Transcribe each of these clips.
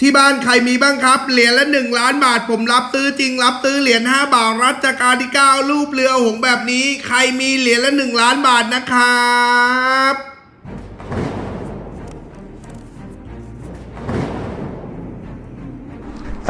ที่บ้านใครมีบ้างครับ เหรียญละหนึ่งล้านบาท ผมรับซื้อจริง รับซื้อเหรียญห้าบาทรัชกาลที่เก้ารูปเรือหงแบบนี้ ใครมีเหรียญละหนึ่งล้านบาทนะครับ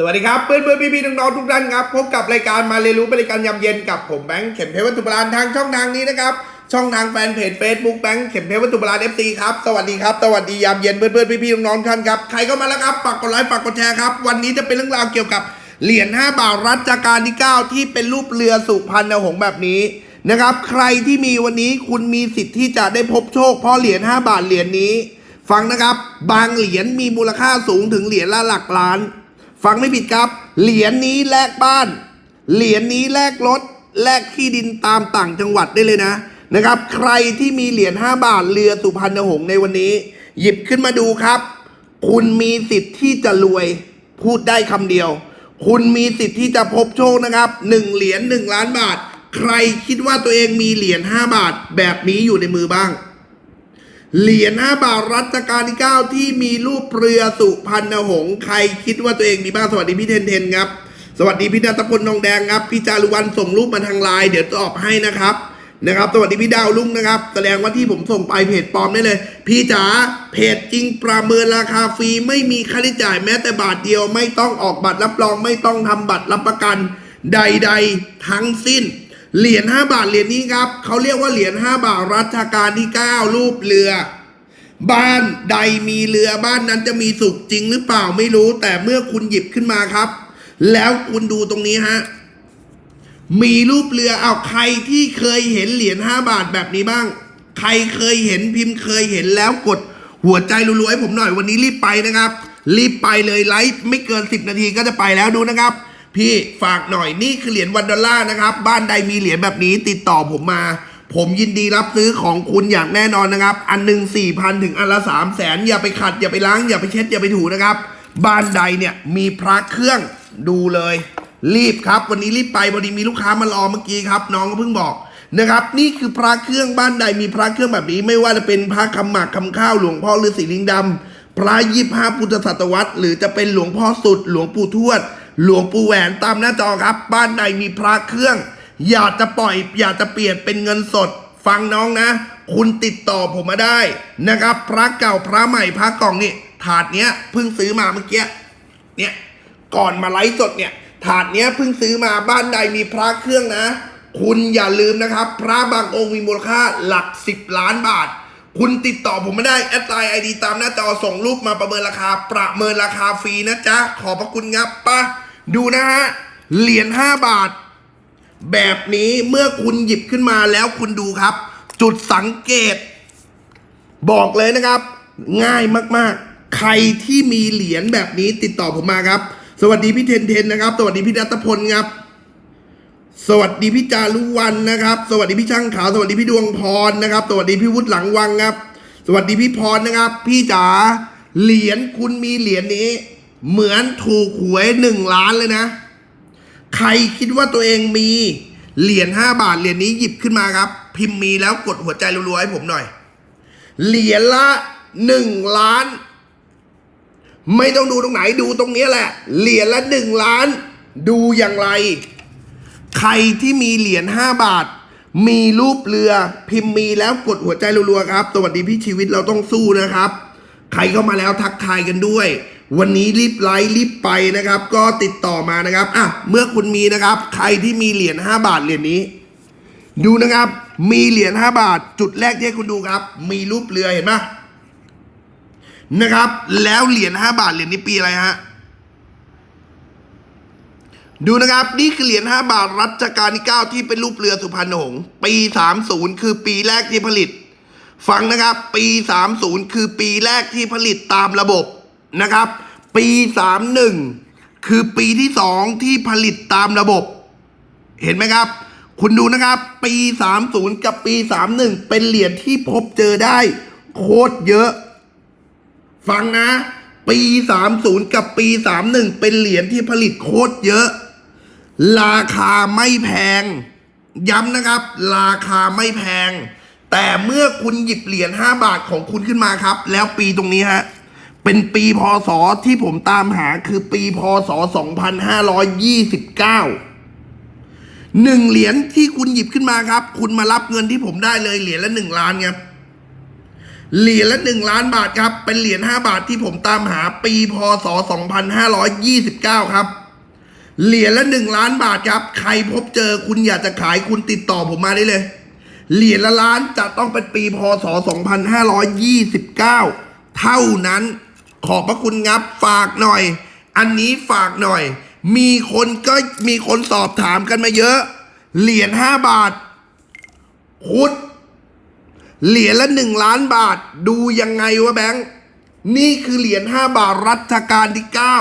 สวัสดีครับเพื่อนเพื่อนพี่พี่น้องๆทุกท่านครับพบกับรายการมาเรียนรู้บริการยำเย็นกับผมแบงค์เข็มเพชรวัตถุโบราณทางช่องทางนี้นะครับช่องทางแฟนเพจ Facebook แบงค์เข็มเพชรวัตถุโบราณ FC ครับสวัสดีครับสวัสดียามเย็นเพื่อนเพื่อนพี่พี่น้องๆทุกท่านครับใครเข้ามาแล้วครับฝากกดไลค์ฝากกดแชร์ครับวันนี้จะเป็นเรื่องราวเกี่ยวกับเหรียญ5บาทรัชกาลที่ 9 ที่เป็นรูปเรือสุพรรณหงส์แบบนี้นะครับใครที่มีวันนี้คุณมีสิทธิ์ที่จะได้พบโชคเพราะเหรียญ5บาทเหรียญนี้ ฟังนะครับ บางเหรียญมีมูลค่าสูงถึงเหรียญละหลักล้าน ฟังไม่ผิดครับ เหรียญนี้แลกบ้าน เหรียญนี้แลกรถ แลกที่ดินตามต่างจังหวัดได้เลยนะนะครับ ใครที่มีเหรียญ5 บาทเรือสุพรรณหงส์ในวันนี้ หยิบขึ้นมาดูครับ คุณมีสิทธิ์ที่จะรวยพูดได้คำเดียว คุณมีสิทธิ์ที่จะพบโชคนะครับ1เหรียญ1ล้านบาท ใครคิดว่าตัวเองมีเหรียญ5บาทแบบนี้อยู่ในมือบ้าง เหรียญ5บาทรัชกาลที่ 9 ที่มีรูปเรือสุพรรณหงส์ใครคิดว่าตัวเองมีบ้างสวัสดีพี่เทนเทนครับ สวัสดีพี่นัตพลทองแดงครับ พี่จารุวรรณส่งรูปมาทางไลน์เดี๋ยวตอบให้นะครับนะครับสวัสดีพี่ดาวลุงนะครับ แสดงว่าที่ผมส่งไปเพจปลอมได้เลย พี่จ๋าเพจจริงประเมินราคาฟรีไม่มีค่าใช้จ่ายแม้แต่บาทเดียวไม่ต้องออกบัตรรับรองไม่ต้องทำบัตรรับประกันใด ๆ ทั้งสิ้น เหรียญ5บาทเหรียญนี้ครับเขาเรียกว่าเหรียญ5บาทรัชกาลที่ 9 รูปเรือ บ้านใดมีเรือบ้านนั้นจะมีสุขจริงหรือเปล่าไม่รู้ แต่เมื่อคุณหยิบขึ้นมาครับ แล้วคุณดูตรงนี้ฮะมีรูปเรือเอาใครที่เคยเห็นเหรียญห้าบาทแบบนี้บ้าง ใครเคยเห็นพิมพ์เคยเห็นแล้วกดหัวใจรัวๆให้ผมหน่อยวันนี้รีบไปนะครับ รีบไปเลยไลฟ์ไม่เกิน 10 นาทีก็จะไปแล้วดูนะครับ พี่ฝากหน่อยนี่คือเหรียญวันดอลลาร์นะครับ บ้านใดมีเหรียญแบบนี้ติดต่อผมมา ผมยินดีรับซื้อของคุณอย่างแน่นอนนะครับ อันหนึ่งสี่พันถึงอันละสามแสนอย่าไปขัด อย่าไปล้าง อย่าไปเช็ด อย่าไปถูนะครับ บ้านใดเนี่ยมีพระเครื่องดูเลย รีบครับ วันนี้รีบไปพอดีมีลูกค้ามารอเมื่อกี้ครับ น้องก็เพิ่งบอกนะครับ นี่คือพระเครื่องบ้านใดมีพระเครื่องแบบนี้ ไม่ว่าจะเป็นพระคำหมากคำข้าวหลวงพ่อฤาษีลิงดำพระยี่ห้าพุทธศตวรรษ หรือจะเป็นหลวงพ่อสุดหลวงปู่ทวด หลวงปู่แหวนตามหน้าจอครับ บ้านใดมีพระเครื่อง อยากจะปล่อย อยากจะเปลี่ยนเป็นเงินสด ฟังน้องนะ คุณติดต่อผมมาได้นะครับ พระเก่าพระใหม่พระกล่องนี่ถาดเนี้ยเพิ่งซื้อมาเมื่อกี้เนี่ยก่อนมาไลฟ์สดเนี่ย ถาดเนี้ยเพิ่งซื้อมาบ้านใดมีพระเครื่องนะ คุณอย่าลืมนะครับ พระบางองค์มีมูลค่าหลักสิบล้านบาท คุณติดต่อผมไม่ได้แอดไลน์ไอดีตามหน้าจอส่งรูปมาประเมินราคา ประเมินราคาฟรีนะจ๊ะ ขอบพระคุณครับปะ ดูนะฮะ เหรียญ5บาท แบบนี้เมื่อคุณหยิบขึ้นมาแล้วคุณดูครับ จุดสังเกต บอกเลยนะครับ ง่ายมากๆ ใครที่มีเหรียญแบบนี้ติดต่อผมมาครับ สวัสดีพี่เทนเทนนะครับ สวัสดีพี่ดัตพลครับ สวัสดีพี่จารุวันนะครับ สวัสดีพี่ช่างขาว สวัสดีพี่ดวงพรนะครับ สวัสดีพี่วุฒิหลังวังครับ สวัสดีพี่พรนะครับ พี่จ๋าเหรียญคุณมีเหรียญนี้ เหมือนถูกหวยหนึ่งล้านเลยนะ ใครคิดว่าตัวเองมีเหรียญห้าบาทเหรียญนี้หยิบขึ้นมาครับ พิมพ์มีแล้วกดหัวใจรัวๆให้ผมหน่อย เหรียญละหนึ่งล้าน ไม่ต้องดูตรงไหนดูตรงนี้แหละ เหรียญละหนึ่งล้าน ดูอย่างไร ใครที่มีเหรียญห้าบาท มีรูปเรือพิมพ์มีแล้วกดหัวใจรัวๆครับ สวัสดีพี่ชีวิตเราต้องสู้นะครับ ใครเข้ามาแล้วทักทายกันด้วย วันนี้รีบไลฟ์รีบไปนะครับ ก็ติดต่อมานะครับอะเมื่อคุณมีนะครับ ใครที่มีเหรียญห้าบาทเหรียญนี้ ดูนะครับ มีเหรียญห้าบาท จุดแรกที่ให้คุณดูครับ มีรูปเรือเห็นไหมนะครับ แล้วเหรียญห้าบาทเหรียญนี้ปีอะไรฮะดูนะครับ นี่คือเหรียญ5บาทรัชกาลที่ 9 ที่เป็นรูปเรือสุพรรณหงษ์ปี 30 คือปีแรกที่ผลิต ฟังนะครับ ปี 30 คือปีแรกที่ผลิตตามระบบ นะครับ ปี 31 คือปีที่ 2 ที่ผลิตตามระบบ เห็นไหมครับ คุณดูนะครับ ปี 30 กับปี 31 เป็นเหรียญที่พบเจอได้โคตรเยอะ ฟังนะ ปี 30 กับปี 31 เป็นเหรียญที่ผลิตโคตรเยอะ ราคาไม่แพง ย้ำนะครับ ราคาไม่แพงแต่เมื่อคุณหยิบเหรียญ5บาทของคุณขึ้นมาครับ แล้วปีตรงนี้ฮะ เป็นปีพศที่ผมตามหาคือปีพศ 2529หนึ่งเหรียญที่คุณหยิบขึ้นมาครับ คุณมารับเงินที่ผมได้เลยเหรียญละหนึ่งล้านครับเหรียญละหนึ่งล้านบาทครับ เป็นเหรียญห้าบาทที่ผมตามหาปีพศ 2529 ครับเหรียญละหนึ่งล้านบาทครับ ใครพบเจอคุณอยากจะขายคุณติดต่อผมมาได้เลย เหรียญละล้านจะต้องเป็นปีพศ 2529 เท่านั้น ขอบพระคุณงับฝากหน่อย อันนี้ฝากหน่อย มีคนก็มีคนสอบถามกันมาเยอะ เหรียญห้าบาท คุด เหรียญละหนึ่งล้านบาท ดูยังไงวะแบงค์ นี่คือเหรียญห้าบาทรัชกาลที่เก้า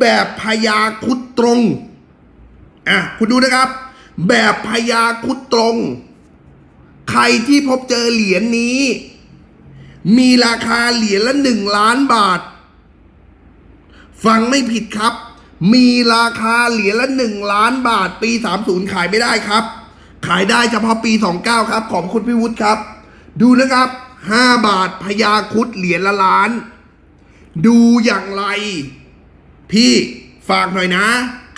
แบบพญาคุดตรง อะ คุณดูนะครับ แบบพญาคุดตรง ใครที่พบเจอเหรียญนี้ มีราคาเหรียญละหนึ่งล้านบาท ฟังไม่ผิดครับ มีราคาเหรียญละหนึ่งล้านบาท ปี30ขายไม่ได้ครับ ขายได้เฉพาะปี29ครับ ของคุณพิวุฒิครับ ดูนะครับ5บาทพญาคุดเหรียญละล้าน ดูอย่างไร พี่ฝากหน่อยนะ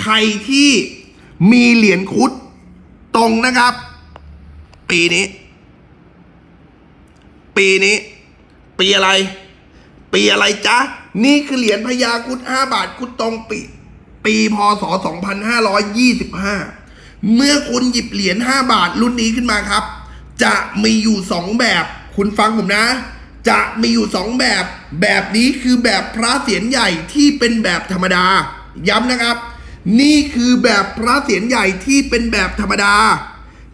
ใครที่มีเหรียญคุดตรงนะครับ ปีนี้ ปีนี้ ปีอะไร ปีอะไรจ๊ะ นี่คือเหรียญพญาคุด5บาทคุดตรงปี ปีพศ2525เมื่อคุณหยิบเหรียญ5บาทรุ่นนี้ขึ้นมาครับ จะมีอยู่2แบบ คุณฟังผมนะ จะมีอยู่2แบบ แบบนี้คือแบบพระเศียรใหญ่ที่เป็นแบบธรรมดา ย้ำนะครับ นี่คือแบบพระเศียรใหญ่ที่เป็นแบบธรรมดา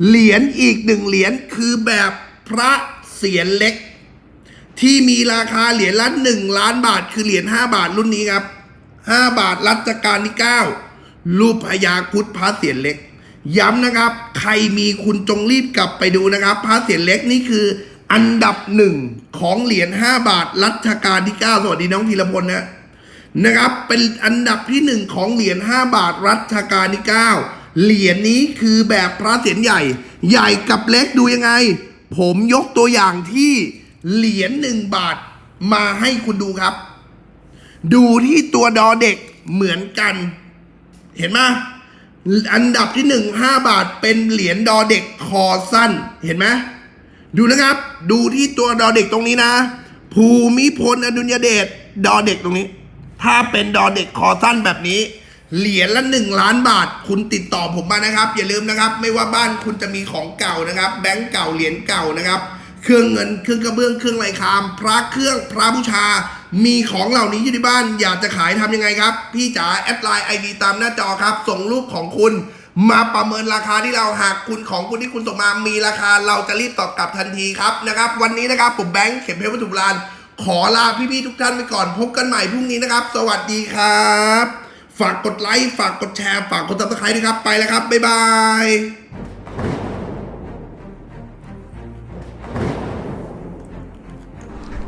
เหรียญอีกหนึ่งเหรียญคือแบบพระเศียรเล็ก ที่มีราคาเหรียญละหนึ่งล้านบาท คือเหรียญห้าบาทรุ่นนี้ครับห้าบาทรัชกาลที่เก้ารูปพญาคุดพระเศียรเล็ก ย้ำนะครับ ใครมีคุณจงรีบกลับไปดูนะครับพระเศียรเล็กนี่คืออันดับหนึ่งของเหรียญห้าบาทรัชกาลที่เก้าสวัสดีน้องธีรพลนะนะครับ เป็นอันดับที่หนึ่งของเหรียญ5บาทรัชกาลที่9เหรียญนี้คือแบบพระเศียรใหญ่ ใหญ่กับเล็กดูยังไง ผมยกตัวอย่างที่ เหรียญหนึ่งบาทมาให้คุณดูครับ ดูที่ตัวดอเด็กเหมือนกัน เห็นไหมอันดับที่หนึ่งห้าบาทเป็นเหรียญดอเด็กคอสั้น เห็นไหมดูนะครับ ดูที่ตัวดอเด็กตรงนี้นะ ภูมิพลอดุลยเดชดอเด็กตรงนี้ ถ้าเป็นดอเด็กคอสั้นแบบนี้ เหรียญละหนึ่งล้านบาท คุณติดต่อผมมานะครับ อย่าลืมนะครับ ไม่ว่าบ้านคุณจะมีของเก่านะครับ แบงก์เก่าเหรียญเก่านะครับ เครื่องเงิน เครื่องกระเบื้อง เครื่องไรคาม พระเครื่อง พระบูชา มีของเหล่านี้อยู่ที่บ้าน อยากจะขายทำยังไงครับ พี่จ๋าแอดไลน์ไอดีตามหน้าจอครับ ส่งรูปของคุณ มาประเมินราคาที่เราหากคุณของคุณที่คุณส่งมา มีราคาเราจะรีบตอบกลับทันทีครับนะครับ วันนี้นะครับผมแบงค์เข็มเพชรวัตถุโบราณขอลาพี่ๆทุกท่านไปก่อน พบกันใหม่พรุ่งนี้นะครับ สวัสดีครับ ฝากกดไลค์ ฝากกดแชร์ ฝากกดติดตามด้วยครับ ไปแล้วครับ บ๊ายบาย